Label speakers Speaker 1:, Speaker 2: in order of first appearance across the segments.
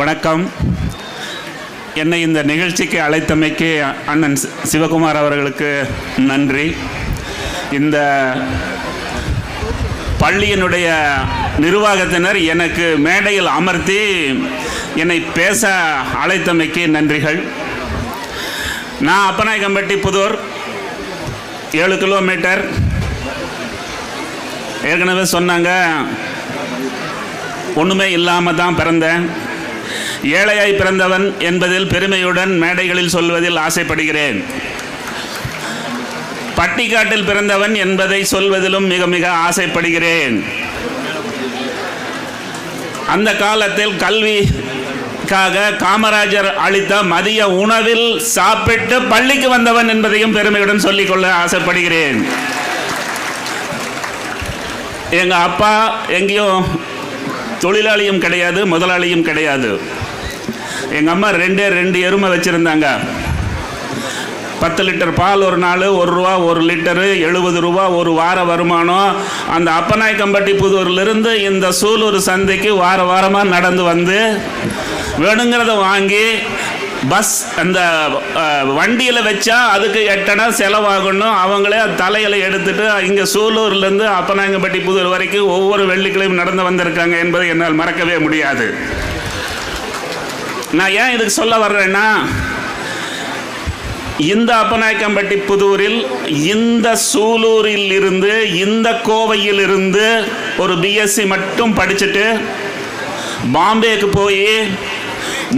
Speaker 1: வணக்கம். என்னை இந்த நிகழ்ச்சிக்கு அழைத்தமைக்கு அண்ணன் சிவகுமார் அவர்களுக்கு நன்றி. இந்த பள்ளியினுடைய நிர்வாகத்தினர் எனக்கு மேடையில் அமர்த்தி என்னை பேச அழைத்தமைக்கு நன்றிகள். நான் அப்பநாயகம்பட்டி புதூர் ஏழு கிலோமீட்டர். ஏற்கனவே சொன்னாங்க ஒன்றுமே இல்லாமல் தான் பிறந்தேன். ஏழையாய் பிறந்தவன் என்பதில் பெருமையுடன் மேடைகளில் சொல்வதில் ஆசைப்படுகிறேன். பட்டிக்காட்டில் பிறந்தவன் என்பதை சொல்வதிலும் மிக மிக ஆசைப்படுகிறேன். அந்த காலத்தில் கல்விக்காக காமராஜர் அளித்த மதிய உணவில் சாப்பிட்டு பள்ளிக்கு வந்தவன் என்பதையும் பெருமையுடன் சொல்லிக்கொள்ள ஆசைப்படுகிறேன். எங்க அப்பா எங்கேயும் தொழிலாளியும் கிடையாது முதலாளியும் கிடையாது. எங்கள் அம்மா ரெண்டே ரெண்டு எருமை வச்சுருந்தாங்க. பத்து லிட்டர் பால் ஒரு நாள் ஒரு ரூபா ஒரு லிட்டரு எழுபது ரூபா ஒரு வார வருமானம். அந்த அப்பநாயக்கம்பட்டி புதூர்லேருந்து இந்த சூலூர் சந்தைக்கு வார வாரமாக நடந்து வந்து வேணுங்கிறத வாங்கி பஸ் அந்த வண்டியில் வச்சா அதுக்கு எட்டனா செலவாகணும். அவங்களே தலையில் எடுத்துட்டு இங்கே சூலூர்லேருந்து அப்பநாயக்கம்பட்டி புதூர் வரைக்கும் ஒவ்வொரு வெள்ளிக்கிழமையும் நடந்து வந்திருக்காங்க என்பதை என்னால் மறக்கவே முடியாது. நான் ஏன் இதுக்கு சொல்ல வர்றேன்னா இந்த அப்பநாயக்கம்பட்டி புதூரில் இந்த சூலூரில் இருந்து இந்த கோவையில் இருந்து ஒரு பிஎஸ்சி மட்டும் படிச்சுட்டு பாம்பேக்கு போய்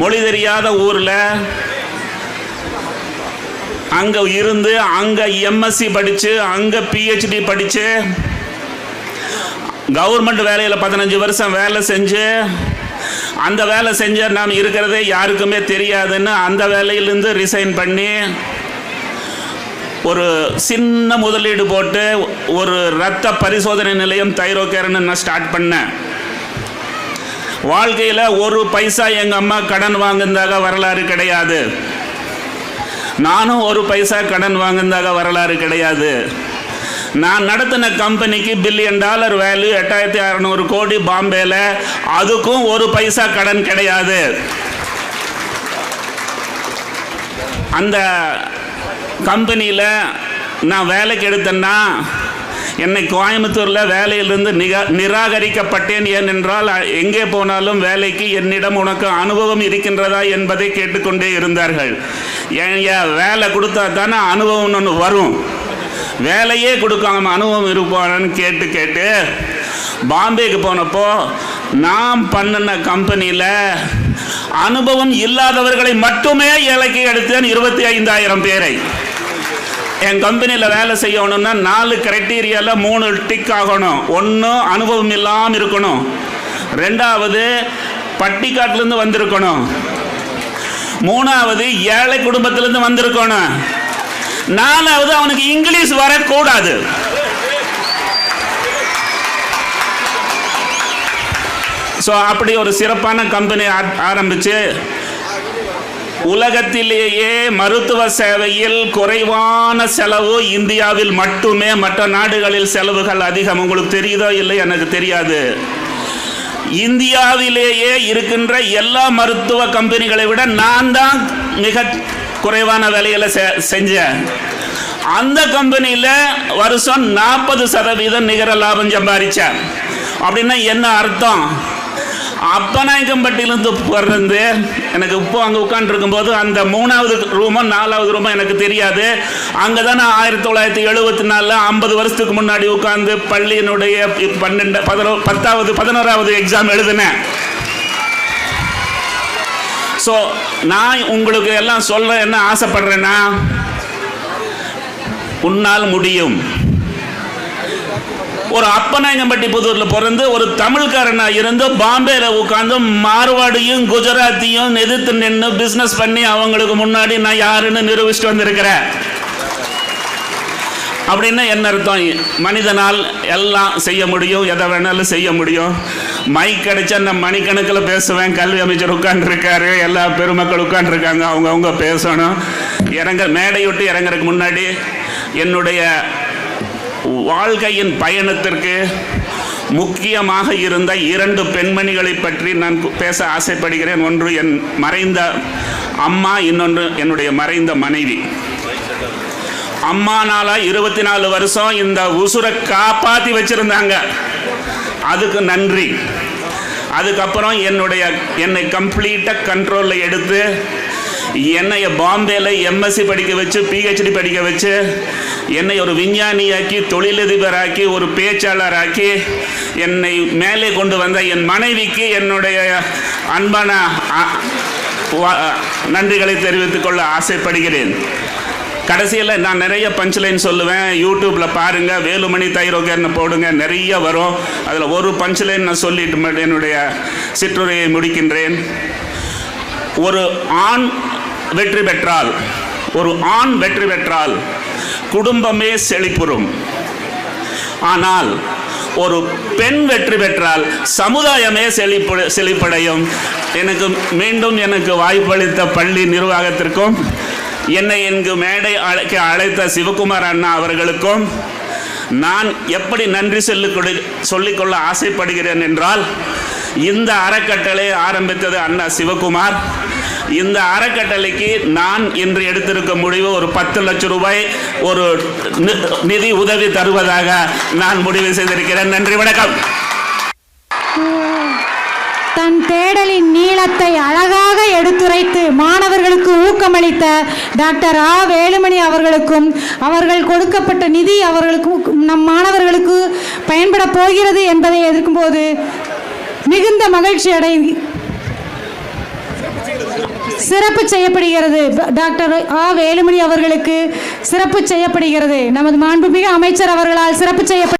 Speaker 1: மொழி தெரியாத ஊரில் அங்கே இருந்து அங்கே எம்எஸ்சி படித்து அங்கே பிஹெச்டி படித்து கவர்மெண்ட் வேலையில் பதினஞ்சு வருஷம் வேலை செஞ்சு அந்த வேலை செஞ்ச நாம் இருக்கிறதே யாருக்குமே தெரியாதுன்னு அந்த வேலையிலேருந்து ரிசைன் பண்ணி ஒரு சின்ன முதலீடு போட்டு ஒரு ரத்த பரிசோதனை நிலையம் தைரோகேர்னு நான் ஸ்டார்ட் பண்ணேன். வாழ்க்கையில் ஒரு பைசா எங்கள் அம்மா கடன் வாங்குனதாக வரலாறு கிடையாது. நானும் ஒரு பைசா கடன் வாங்குனதாக வரலாறு கிடையாது. நான் நடத்தின கம்பெனிக்கு பில்லியன் டாலர் வேல்யூ எட்டாயிரத்தி அறநூறு கோடி பாம்பேல அதுக்கும் ஒரு பைசா கடன் கிடையாது. அந்த கம்பெனியில் நான் வேலைக்கு எடுத்தேன்னா என்னை கோயம்புத்தூரில் வேலையிலிருந்து நிகா நிராகரிக்கப்பட்டேன் ஏனென்றால் எங்கே போனாலும் வேலைக்கு என்னிடம் உனக்கு அனுபவம் இருக்கின்றதா என்பதை கேட்டுக்கொண்டே இருந்தார்கள். ஏன் வேலை கொடுத்தா தானே அனுபவம்னு ஒன்று வரும். வேலையே கொடுக்காம அனுபவம் இருப்பானு கேட்டு கேட்டு பாம்பேக்கு போனப்போ நான் பண்ணின கம்பெனியில் அனுபவம் இல்லாதவர்களை மட்டுமே இலக்கி எடுத்தேன் இருபத்தி ஐந்தாயிரம் பேரை. என் கம்பெனியில் வேலை செய்யணும்னா நாலு கிரைட்டீரியாவில் மூணு டிக் ஆகணும். ஒன்றும் அனுபவம் இல்லாமல் இருக்கணும். ரெண்டாவது பட்டிக்காட்டிலேருந்து வந்திருக்கணும். மூணாவது ஏழை குடும்பத்திலேருந்து வந்திருக்கணும். நாலாவது அவனுக்கு இங்கிலீஷ் வரக்கூடாது. ஸோ அப்படி ஒரு சிறப்பான கம்பெனி ஆரம்பித்து உலகத்திலேயே மருத்துவ சேவையில் குறைவான செலவு இந்தியாவில் மட்டுமே மற்ற நாடுகளில் செலவுகள் அதிகம். உங்களுக்கு தெரியுதோ இல்லை எனக்கு தெரியாது. இந்தியாவிலேயே இருக்கின்ற எல்லா மருத்துவ கம்பெனிகளை விட நான் தான் மிக குறைவான விலையில் செ- செஞ்சேன். அந்த கம்பெனியில் வருஷம் நாற்பது சதவீதம் நிகர லாபம் சம்பாதிச்சேன் அப்படின்னா என்ன அர்த்தம்? அப்பநாயக்கம்பட்டியிலேருந்து பிறந்து எனக்கு இப்போ அங்கே உட்காந்துருக்கும் போது அந்த மூணாவது ரூமோ நாலாவது ரூமோ எனக்கு தெரியாது. அங்கே தான் நான் ஆயிரத்தி தொள்ளாயிரத்தி எழுபத்தி நாலில் ஐம்பது வருஷத்துக்கு முன்னாடி உட்காந்து பள்ளியினுடைய பன்னெண்டு பதினோ பத்தாவது பதினோராவது எக்ஸாம் எழுதினேன். ஸோ நான் உங்களுக்கு எல்லாம் சொல்ல என்ன ஆசைப்படுறேன்னா உன்னால் முடியும். ஒரு அப்பநாயகம்பட்டி புதூரில் பிறந்து ஒரு தமிழ்காரனாக இருந்து பாம்பேல உட்காந்து மார்வாடியும் குஜராத்தியும் எதிர்த்து நின்று பிஸ்னஸ் பண்ணி அவங்களுக்கு முன்னாடி நான் யாருன்னு நிரூபிச்சுட்டு வந்திருக்கிறேன். அப்படின்னா என்ன அர்த்தம்? மனிதனால் எல்லாம் செய்ய முடியும். எதை வேணாலும் செய்ய முடியும். மைக் கிடைச்சா நான் மணிக்கணக்கில் பேசுவேன். கல்வி அமைச்சர் உட்காந்துருக்காரு எல்லா பெருமக்கள் உட்காந்துருக்காங்க அவங்கவுங்க பேசணும். இறங்க மேடை விட்டு இறங்குறதுக்கு முன்னாடி என்னுடைய வாழ்க்கையின் பயணத்திற்கு முக்கியமாக இருந்த இரண்டு பெண்மணிகளை பற்றி நான் பேச ஆசைப்படுகிறேன். ஒன்று என் மறைந்த அம்மா இன்னொன்று என்னுடைய மறைந்த மனைவி. அம்மானால இருபத்தி நாலு வருஷம் இந்த உசுரை காப்பாத்தி வச்சிருந்தாங்க. அதுக்கு நன்றி. அதுக்கப்புறம் என்னுடைய என்னை கம்ப்ளீட்டாக கண்ட்ரோலில் எடுத்து என்னை பாம்பேல எம்எஸ்சி படிக்க வச்சு பிஹெச்டி படிக்க வச்சு என்னை ஒரு விஞ்ஞானியாக்கி தொழிலதிபராக்கி ஒரு பேச்சாளராக்கி என்னை மேலே கொண்டு வந்த என் மனைவிக்கு என்னுடைய அன்பான நன்றிகளை தெரிவித்துக் கொள்ள ஆசைப்படுகிறேன். கடைசியில் நான் நிறைய பஞ்ச்லைன் சொல்லுவேன். யூடியூப்பில் பாருங்கள் வேலுமணி தைரோகர்னு போடுங்க நிறைய வரும். அதில் ஒரு பஞ்ச்லைன் நான் சொல்லிட்டு என்னுடைய சிற்றுரையை முடிக்கின்றேன். ஒரு ஆண் வெற்றி பெற்றால் ஒரு ஆண் வெற்றி பெற்றால் குடும்பமே செழிப்புறும். ஆனால் ஒரு பெண் வெற்றி பெற்றால் சமுதாயமே செழிப்பு செழிப்படையும். எனக்கு மீண்டும் எனக்கு வாய்ப்பளித்த பள்ளி நிர்வாகத்திற்கும் என்னை இங்கு மேடை அழைக்க அழைத்த சிவகுமார் அண்ணா அவர்களுக்கும் நான் எப்படி நன்றி சொல்லிக்கொடு சொல்லிக்கொள்ள ஆசைப்படுகிறேன் என்றால் இந்த அறக்கட்டளை ஆரம்பித்தது அண்ணா சிவகுமார். இந்த அறக்கட்டளைக்கு நான் இன்று எடுத்திருக்கும் முடிவு ஒரு பத்து லட்சம் ரூபாய் ஒரு நிதி உதவி தருவதாக நான் முடிவு செய்திருக்கிறேன். நன்றி வணக்கம்.
Speaker 2: தன் தேடலின் நீளத்தை அழகாக எடுத்துரைத்து மாணவர்களுக்கு ஊக்கமளித்த டாக்டர் ஆ. வேலுமணி அவர்களுக்கும் அவர்கள் கொடுக்கப்பட்ட நிதி அவர்களுக்கும் நம் மாணவர்களுக்கு பயன்பட போகிறது என்பதை எதிர்க்கும்போது மிகுந்த மகிழ்ச்சி அடை சிறப்பு செய்யப்படுகிறது. டாக்டர் ஆ வேலுமணி அவர்களுக்கு சிறப்பு செய்யப்படுகிறது. நமது மாண்புமிகு அமைச்சர் அவர்களால் சிறப்பு செய்யப்பட